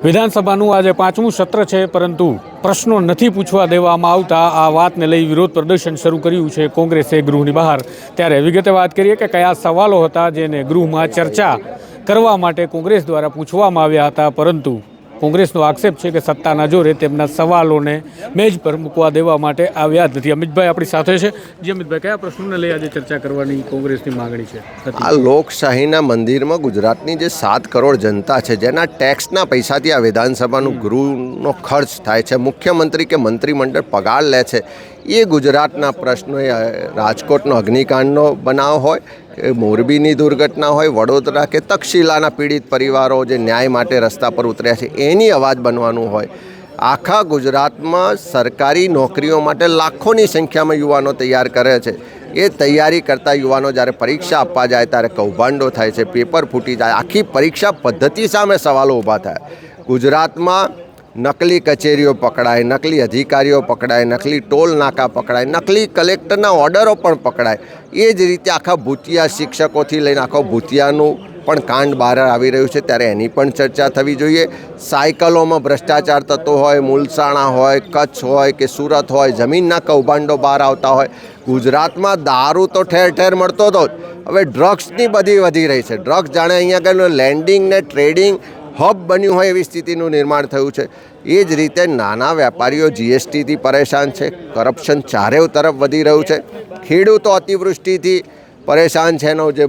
વિધાનસભાનું આજે પાંચમું સત્ર છે, પરંતુ પ્રશ્નો નથી પૂછવા દેવામાં આવતા. આ વાતને લઈ વિરોધ પ્રદર્શન શરૂ કર્યું છે કોંગ્રેસે ગૃહની બહાર. ત્યારે વિગતે વાત કરીએ કે કયા સવાલો હતા જેને ગૃહમાં ચર્ચા કરવા માટે કોંગ્રેસ દ્વારા પૂછવામાં આવ્યા હતા, પરંતુ કોંગ્રેસનો આક્ષેપ છે કે સત્તાના જોરે તેમના સવાલોને મેજ પર મૂકવા દેવા માટે આવ્યા જ નથી. અમિતભાઈ આપણી સાથે છે. જી અમિતભાઈ કયા પ્રશ્નોને લઈ આજે ચર્ચા કરવાની કોંગ્રેસની માગણી છે? આ લોકશાહીના મંદિરમાં ગુજરાતની જે સાત કરોડ જનતા છે જેના ટેક્સના પૈસાથી આ વિધાનસભાનું ગૃહનો ખર્ચ થાય છે મુખ્યમંત્રી કે મંત્રીમંડળ પગાર લે છે એ ગુજરાતના પ્રશ્નો એ રાજકોટનો અગ્નિકાંડનો બનાવ હોય કે મોરબીની દુર્ઘટના હોય, વડોદરા કે તક્ષશિલાના પીડિત પરિવારો જે ન્યાય માટે રસ્તા પર ઉતર્યા છે, એની અવાજ બનવાનું હોય. આખા ગુજરાતમાં સરકારી નોકરીઓ માટે લાખોની સંખ્યામાં યુવાનો તૈયાર કરે છે. એ તૈયારી કરતા યુવાનો જ્યારે પરીક્ષા આપવા જાય, ત્યારે કૌભાંડો થાય છે, પેપર ફૂટી જાય, આખી પરીક્ષા પદ્ધતિ સામે સવાલો ઊભા થાય. ગુજરાતમાં નકલી કચેરીઓ પકડાય, નકલી અધિકારીઓ પકડાય, નકલી ટોલ નાકા પકડાય, નકલી કલેક્ટરના ઓર્ડરો પણ પકડાય. એ જ રીતે આખા ભૂતિયા શિક્ષકોથી લઈને આખો ભૂતિયાનું પણ કાંડ બહાર આવી રહ્યું છે. ત્યારે એની પણ ચર્ચા થવી જોઈએ. સાયકલોમાં ભ્રષ્ટાચાર થતો હોય, મુલસાણા હોય, કચ્છ હોય કે સુરત હોય, જમીનના કૌભાંડો બહાર આવતા હોય. ગુજરાતમાં દારૂ તો ઠેર ઠેર મળતો હતો હવે ડ્રગ્સની બધી વધી રહી છે. ડ્રગ્સ જાણે અહીંયા આગળ લેન્ડિંગ ને ટ્રેડિંગ હબ બન્યું હોય એવી સ્થિતિનું નિર્માણ થયું છે. એ જ રીતે નાના વેપારીઓ જીએસટીથી પરેશાન છે. કરપ્શન ચારેવ તરફ વધી રહ્યું છે. ખેડૂતો અતિવૃષ્ટિથી પરેશાન છે. એનો જે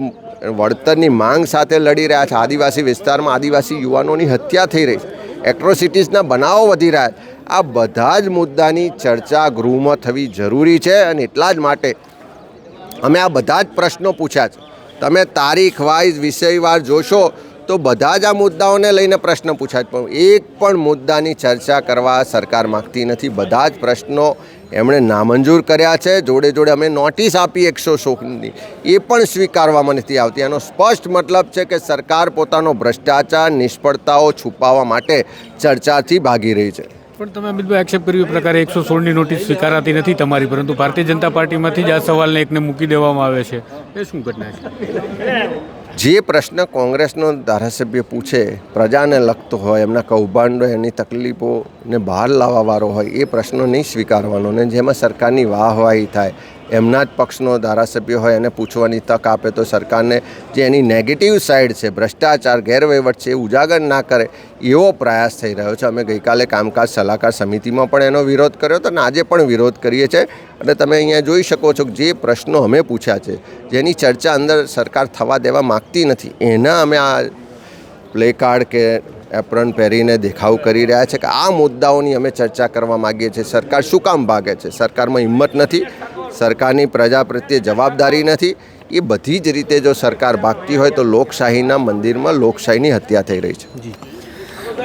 વળતરની માંગ સાથે લડી રહ્યા છે. આદિવાસી વિસ્તારમાં આદિવાસી યુવાનોની હત્યા થઈ રહી છે. એટ્રોસિટીઝના બનાવો વધી રહ્યા છે. આ બધા જ મુદ્દાની ચર્ચા ગૃહમાં થવી જરૂરી છે અને એટલા જ માટે અમે આ બધા જ પ્રશ્નો પૂછ્યા છે. તમે તારીખ વાઇઝ વિષયવાર જોશો તો બધા જ આ મુદ્દાઓને લઈને પ્રશ્ન પૂછાય પણ એક પણ મુદ્દાની ચર્ચા કરવા સરકાર માગતી નથી. બધા જ પ્રશ્નો એમણે નામંજૂર કર્યા છે. જોડે જોડે અમે નોટિસ આપી એકસો સોની એ પણ સ્વીકારવામાં નથી આવતી. એનો સ્પષ્ટ મતલબ છે કે સરકાર પોતાનો ભ્રષ્ટાચાર, નિષ્ફળતાઓ છુપાવવા માટે ચર્ચાથી ભાગી રહી છે. પણ તમે અમિતભાઈ એક્સેપ્ટ કર્યું એ પ્રકારે એકસો સોળની નોટિસ સ્વીકારાતી નથી તમારી, પરંતુ ભારતીય જનતા પાર્ટીમાંથી જ આ સવાલને એકને મૂકી દેવામાં આવે છે. એ શું ઘટના છે? જે પ્રશ્ન કોંગ્રેસનો ધારાસભ્ય પૂછે, પ્રજાને લગતો હોય, એમના કૌભાંડો, એની તકલીફોને બહાર લાવવાવાળો હોય, એ પ્રશ્નો નહીં સ્વીકારવાનો ને જેમાં સરકારની વાહવાહી થાય એમના જ પક્ષનો ધારાસભ્ય હોય એને પૂછવાની તક આપે તો સરકારને જે એની નેગેટિવ સાઈડ છે, ભ્રષ્ટાચાર, ગેરવહીવટ છે, એ ઉજાગર ના કરે એવો પ્રયાસ થઈ રહ્યો છે. અમે ગઈકાલે કામકાજ સલાહકાર સમિતિમાં પણ એનો વિરોધ કર્યો હતો અને આજે પણ વિરોધ કરીએ છીએ. અને તમે અહીંયા જોઈ શકો છો કે જે પ્રશ્નો અમે પૂછ્યા છે, જેની ચર્ચા અંદર સરકાર થવા દેવા માગતી નથી. એના અમે આ પ્લે કાર્ડ કે એપ્રન પહેરીને દેખાવ કરી રહ્યા છે કે આ મુદ્દાઓની અમે ચર્ચા કરવા માગીએ છીએ. સરકાર શું કામ ભાગે છે? સરકારમાં હિંમત નથી. સરકારની પ્રજા પ્રત્યે જવાબદારી નથી. એ બધી જ રીતે જો સરકાર ભાગતી હોય તો લોકશાહીના મંદિરમાં લોકશાહીની હત્યા થઈ રહી છે.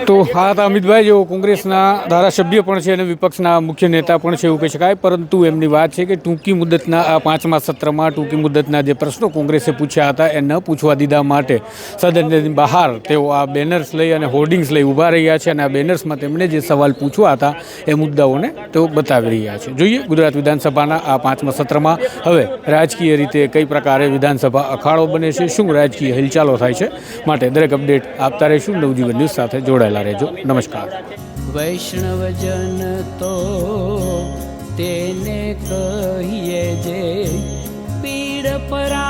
તો હા હતા અમિતભાઈ, જેઓ કોંગ્રેસના ધારાસભ્ય પણ છે અને વિપક્ષના મુખ્ય નેતા પણ છે એવું કહી શકાય, પરંતુ એમની વાત છે કે ટૂંકી મુદતના, આ પાંચમા સત્રમાં ટૂંકી મુદતના જે પ્રશ્નો કોંગ્રેસે પૂછ્યા હતા એ ન પૂછવા દીધા માટે સદનની બહાર તેઓ આ બેનર્સ લઈ અને હોર્ડિંગ્સ લઈ ઊભા રહ્યા છે અને આ બેનર્સમાં તેમણે જે સવાલ પૂછવા હતા એ મુદ્દાઓને તેઓ બતાવી રહ્યા છે. જોઈએ ગુજરાત વિધાનસભાના આ પાંચમા સત્રમાં હવે રાજકીય રીતે કઈ પ્રકારે વિધાનસભા અખાડો બને છે, શું રાજકીય હિલચાલો થાય છે, માટે દરેક અપડેટ આપતા રહીશું. નવજીવન ન્યૂઝ સાથે જોડાયેલા રહેજો. નમસ્કાર. વૈષ્ણવજન તો તેને કહીએ જે પીડ પરાઈ